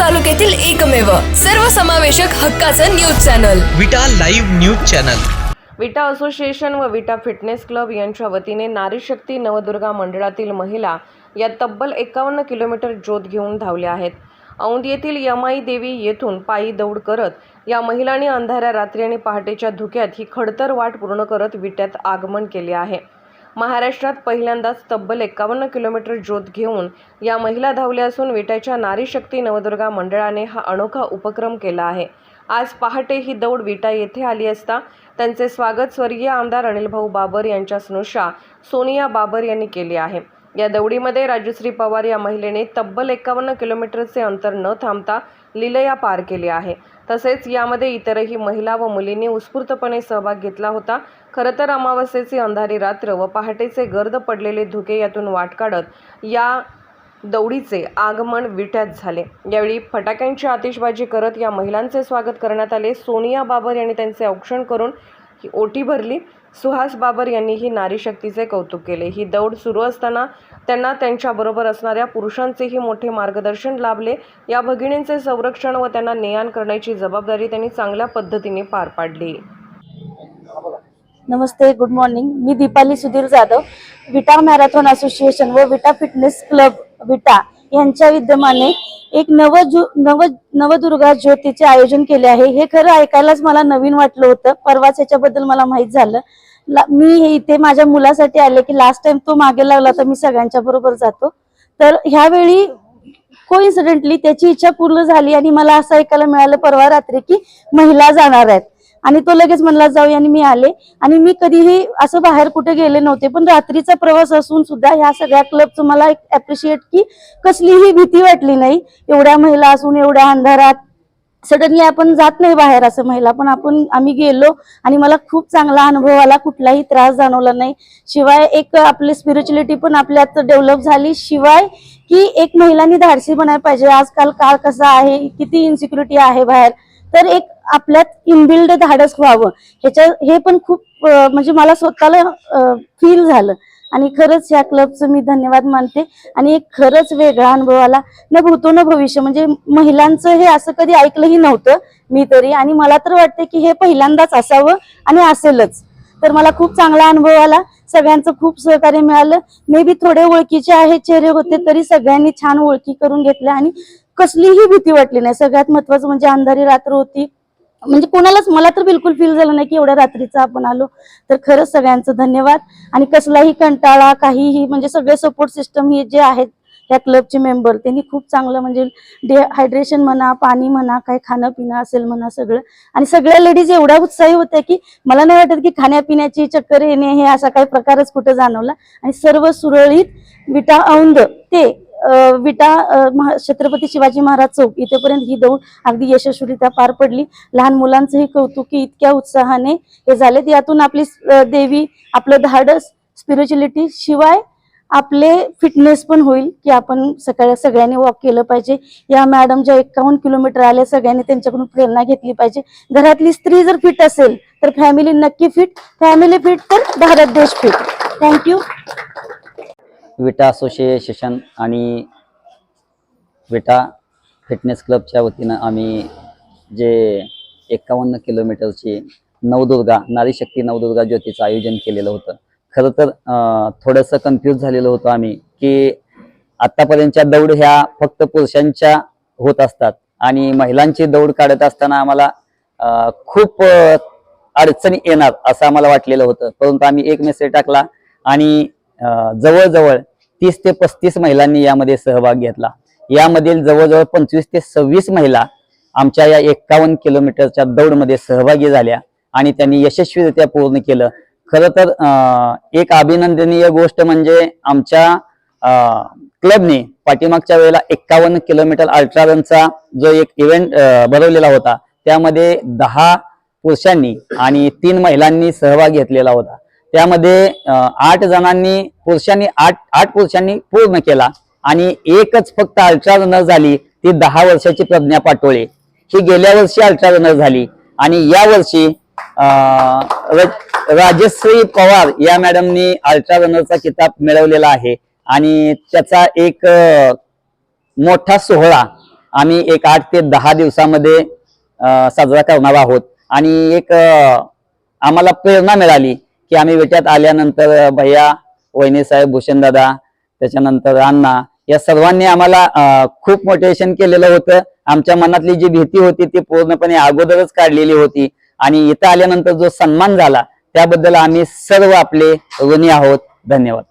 तालुक्यातील एकमेव सर्वसमावेशक हक्काचं news channel. Vita live news channel. Vita association व विटा फिटनेस क्लब यांच्या वतीने नारी शक्ती नवदुर्गा मंडळातील महिला या तब्बल एकावन्न किलोमीटर ज्योत घेऊन धावल्या आहेत. औंध येथील यमाई देवी येथून पायी दौड करत या महिलांनी अंधाऱ्या रात्री आणि पहाटेच्या धुक्यात ही खडतर वाट पूर्ण करत विट्यात आगमन केले आहे. महाराष्ट्रात पहिल्यांदाच तब्बल एकावन्न किलोमीटर ज्योत घेऊन या महिला धावल्या असून विट्याच्या नारी शक्ती नवदुर्गा मंडळाने हा अनोखा उपक्रम केला आहे. आज पहाटे ही दौड विटा येथे आली असता त्यांचे स्वागत स्वर्गीय आमदार अनिलभाऊ बाबर यांच्या स्नुषा सोनिया बाबर यांनी केले आहे. या दौडीमध्ये राजश्री पवार या महिलेने तब्बल एकावन्न किलोमीटरचे अंतर न थांबता लिलया पार केली आहे. तसेच यामध्ये इतरही महिला व मुलींनी उत्स्फूर्तपणे सहभाग घेतला होता. खरं तर अमावस्येची अंधारी रात्र व पहाटेचे गर्द पडलेले धुके यातून वाट काढत या दौडीचे आगमन विट्यात झाले. यावेळी फटाक्यांची आतिषबाजी करत या महिलांचे स्वागत करण्यात आले. सोनिया बाबर यांनी त्यांचे औक्षण करून ही ओटी भरली. सुहास बाबर यांनी ही नारीशक्तीचे कौतुक केले. ही दौड सुरू असताना त्यांना त्यांच्याबरोबर असणाऱ्या पुरुषांचेही मोठे मार्गदर्शन लाभले. या भगिनींचे संरक्षण व त्यांना नेयान करण्याची जबाबदारी त्यांनी चांगल्या पद्धतीने पार पाडली. नमस्ते गुड मॉर्निंग मी दीपाली सुधीर जाधव. विटा मॅरेथॉन असोसिएशन व विटा फिटनेस क्लब विटा. यांच्या विद्यमाने एक नव नव नवदुर्गा ज्योतीचे आयोजन केले आहे. हे खरं ऐकायलाच मला नवीन वाटलं होतं. परवाच याच्याबद्दल मला माहीत झालं. मी हे इथे माझ्या मुलासाठी आले की लास्ट टाइम तो मागे लागला तर मी सगळ्यांच्या बरोबर जातो. तर ह्यावेळी कोइन्सिडेंटली त्याची इच्छा पूर्ण झाली आणि मला असं ऐकायला मिळालं परवा रात्री की महिला जाणार आहेत. आणि तो लगेच म्हणला जाऊया आणि मी आले. आणि मी कधीही असं बाहेर कुठे गेले नव्हते पण रात्रीचा प्रवास असून सुद्धा ह्या सगळ्या क्लबचं मला एक अप्रिशिएट की कसलीही भीती वाटली नाही. एवढ्या महिला असून एवढ्या अंधारात सडनली आपण जात नाही बाहेर असं महिला पण आपण आम्ही गेलो आणि मला खूप चांगला अनुभव आला कुठलाही त्रास जाणवला नाही. शिवाय एक आपली स्पिरिच्युअलिटी पण आपल्यात डेव्हलप झाली. शिवाय की एक महिलांनी धाडसी बनायला पाहिजे. आजकाल काळ कसा आहे किती इन्सिक्युरिटी आहे बाहेर. तर एक आपल्यात इनबिल्ड धाडस व्हावं. ह्याच्या हे पण खूप म्हणजे मला स्वतःला फील झालं. आणि खरंच ह्या क्लबचं मी धन्यवाद मानते. आणि एक खरंच वेगळा अनुभव आला. न भूतो न भविष्य. म्हणजे महिलांचं हे असं कधी ऐकलंही नव्हतं मी तरी. आणि मला तर वाटते की हे पहिल्यांदाच असावं आणि असेलच. तर मला खूप चांगला अनुभव आला. सगळ्यांचं खूप सहकार्य मिळालं. मे बी थोडे ओळखीचे आहे चेहरे होते तरी सगळ्यांनी छान ओळखी करून घेतल्या. आणि कसलीही भीती वाटली नाही. सगळ्यात महत्वाचं म्हणजे अंधारी रात्र होती. म्हणजे कोणालाच मला तर बिलकुल फील झालं नाही की एवढ्या रात्रीचं आपण आलो. तर खरंच सगळ्यांचं धन्यवाद. आणि कसलाही कंटाळा काहीही म्हणजे सगळे सपोर्ट सिस्टम हे जे आहेत त्या क्लबचे मेंबर त्यांनी खूप चांगलं म्हणजे डिहायड्रेशन म्हणा पाणी म्हणा काही खाणं पिणं असेल म्हणा सगळं. आणि सगळ्या लेडीज एवढ्या उत्साही होत्या की मला नाही वाटत की खाण्यापिण्याची चक्कर येणे हे असा काही प्रकारच कुठं जाणवला. आणि सर्व सुरळीत विटा औंद ते विटा महा- छत्रपती शिवाजी महाराज चौक इथेपर्यंत ही दौड अगदी यशस्वीरित्या पार पडली. लहान मुलांचंही कौतुक की इतक्या उत्साहाने हे झालेत यातून आपली देवी आपलं धाडस स्पिरिच्युअलिटी शिवाय आपले फिटनेस पण होईल की आपण सकाळी सगळ्यांनी वॉक केलं पाहिजे. या मॅडम ज्या एकावन्न किलोमीटर आल्या सगळ्यांनी त्यांच्याकडून प्रेरणा घेतली पाहिजे. घरातली स्त्री जर फिट असेल तर फॅमिली नक्की फिट फॅमिली फिट तर भारत देश फिट थँक्यू विटा असोसिएशन आणि विटा फिटनेस क्लबच्या वतीनं आम्ही जे एकावन्न किलोमीटरची नवदुर्गा नारी शक्ती नवदुर्गा ज्योतीचं आयोजन केलेलं होतं. खरं तर थोडंसं कन्फ्यूज झालेलं होतं आम्ही की आत्तापर्यंतच्या दौड ह्या फक्त पुरुषांच्या होत असतात आणि महिलांची दौड काढत असताना आम्हाला खूप अडचणी येणार असं आम्हाला वाटलेलं होतं. परंतु आम्ही एक मेसेज टाकला आणि जवळजवळ तीस ते पस्तीस महिलांनी यामध्ये सहभाग घेतला. यामधील जवळजवळ पंचवीस ते सव्वीस महिला आमच्या या एक्कावन्न किलोमीटरच्या दौडमध्ये सहभागी झाल्या आणि त्यांनी यशस्वीरित्या पूर्ण केलं. खरं तर अं, एक अभिनंदनीय गोष्ट म्हणजे आमच्या क्लबने पाठीमागच्या वेळेला एक्कावन्न किलोमीटर अल्ट्रा रनचा जो एक इव्हेंट भरवलेला होता त्यामध्ये दहा पुरुषांनी आणि तीन महिलांनी सहभाग घेतलेला होता. त्यामध्ये आठ जणांनी पुरुषांनी आठ आठ पुरुषांनी पूर्ण केला. आणि एकच फक्त अल्ट्रा रनर झाली ती दहा वर्षाची प्रज्ञा पाटोळे. ही गेल्या वर्षी अल्ट्रा रनर झाली. आणि या वर्षी राजश्री पवार या मॅडमनी अल्ट्रा रनरचा किताब मिळवलेला आहे. आणि त्याचा एक मोठा सोहळा आम्ही एक आठ ते दहा दिवसामध्ये साजरा करणार आहोत. आणि एक आम्हाला प्रेरणा मिळाली. की आम्ही विट्यात आल्यानंतर भैया वहिनी साहेब भूषण दादा त्याच्यानंतर अण्णा या सर्वांनी आम्हाला खूप मोटिवेशन केलेलं होतं. आमच्या मनातली जी भीती होती ती पूर्णपणे अगोदरच काढलेली होती. आणि इथं आल्यानंतर जो सन्मान झाला त्याबद्दल आम्ही सर्व आपले ऋणी आहोत. धन्यवाद.